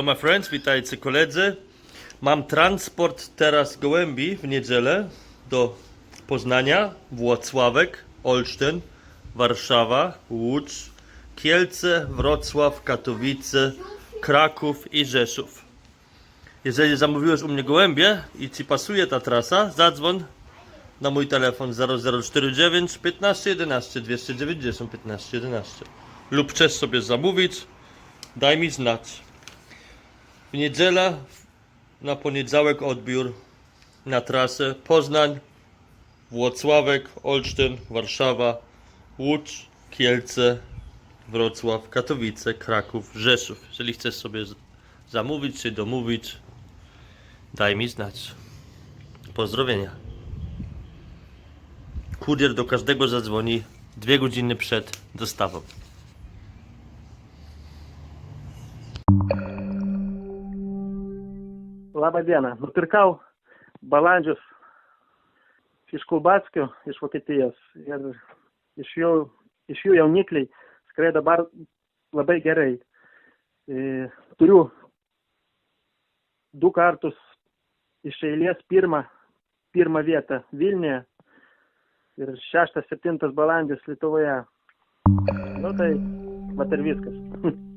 Hello my friends, witajcie koledzy. Mam transport teraz gołębi w niedzielę do Poznania, Włocławek, Olsztyn, Warszawa, Łódź, Kielce, Wrocław, Katowice, Kraków i Rzeszów. Jeżeli zamówiłeś u mnie gołębie i Ci pasuje ta trasa, zadzwoń na mój telefon 0049 15 11 290 15 11 lub chcesz sobie zamówić, daj mi znać. W niedzielę na poniedziałek odbiór na trasę Poznań, Włocławek, Olsztyn, Warszawa, Łódź, Kielce, Wrocław, Katowice, Kraków, Rzeszów. Jeżeli chcesz sobie zamówić czy domówić, daj mi znać. Pozdrowienia. Kurier do każdego zadzwoni dwie godziny przed dostawą. Labą dieną. Nupirkau balandžius iš Kulbatskio, iš Vokietijos. Ir iš jų, iš jų jaunikliai skraido dabar labai gerai. E, turiu du kartus iš eilės pirmą, pirmą vietą Vilniuje ir šeštas, septintas balandis Lietuvoje. Nu tai, vat ir viskas.